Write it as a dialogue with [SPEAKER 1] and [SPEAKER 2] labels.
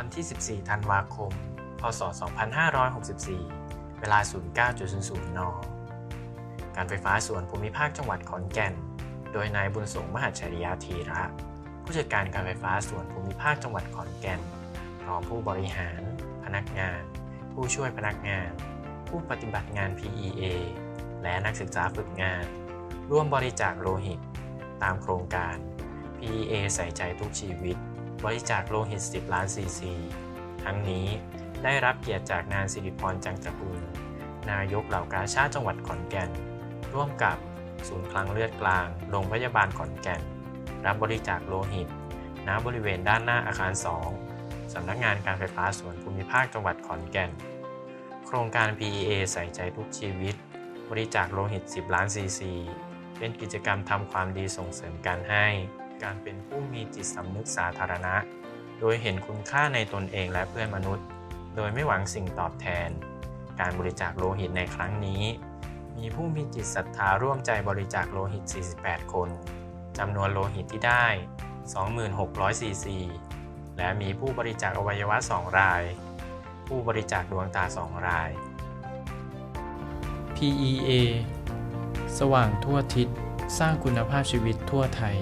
[SPEAKER 1] วันที่ 14 ธันวาคม พศ 2564 เวลา 09.00 น การไฟฟ้าส่วนภูมิภาคจังหวัดขอนแก่น โดยนายบุญสงมหัจฉริยาธีระ ผู้จัดการการไฟฟ้าส่วนภูมิภาคจังหวัดขอนแก่นพร้อมผู้บริหาร พนักงาน ผู้ช่วยพนักงาน ผู้ปฏิบัติงาน PEA และนักศึกษาฝึกงาน ร่วมบริจาคโลหิต ตามโครงการ PEA ใส่ใจทุกชีวิต บริจาคโลหิต 10 ล้านซีซี ทั้งนี้ได้รับเกียรติจากนางสิริพรจังตระกูล นายกเหล่ากาชาติจังหวัดขอนแก่น ร่วมกับศูนย์คลังเลือดกลาง โรงพยาบาลขอนแก่น รับบริจาคโลหิตณบริเวณด้านหน้าอาคาร 2 สำนักงานการไฟฟ้าส่วนภูมิภาคจังหวัดขอนแก่น โครงการ PEA ใส่ใจทุกชีวิต บริจาคโลหิต 10 ล้านซีซี เป็นกิจกรรมทำความดีส่งเสริมการให้ การเป็นผู้มีจิตสำนึกสาธารณะ โดยเห็นคุณค่าในตนเองและเพื่อนมนุษย์ โดยไม่หวังสิ่งตอบแทน การบริจาคโลหิตในครั้งนี้ มีผู้มีจิตศรัทธาร่วมใจบริจาคโลหิต 48 คนจำนวนโลหิตที่ได้ 2600ซีซี และมีผู้บริจาคอวัยวะ 2 ราย ผู้บริจาคดวงตา 2 ราย
[SPEAKER 2] PEA สว่างทั่วทิศ สร้างคุณภาพชีวิตทั่วไทย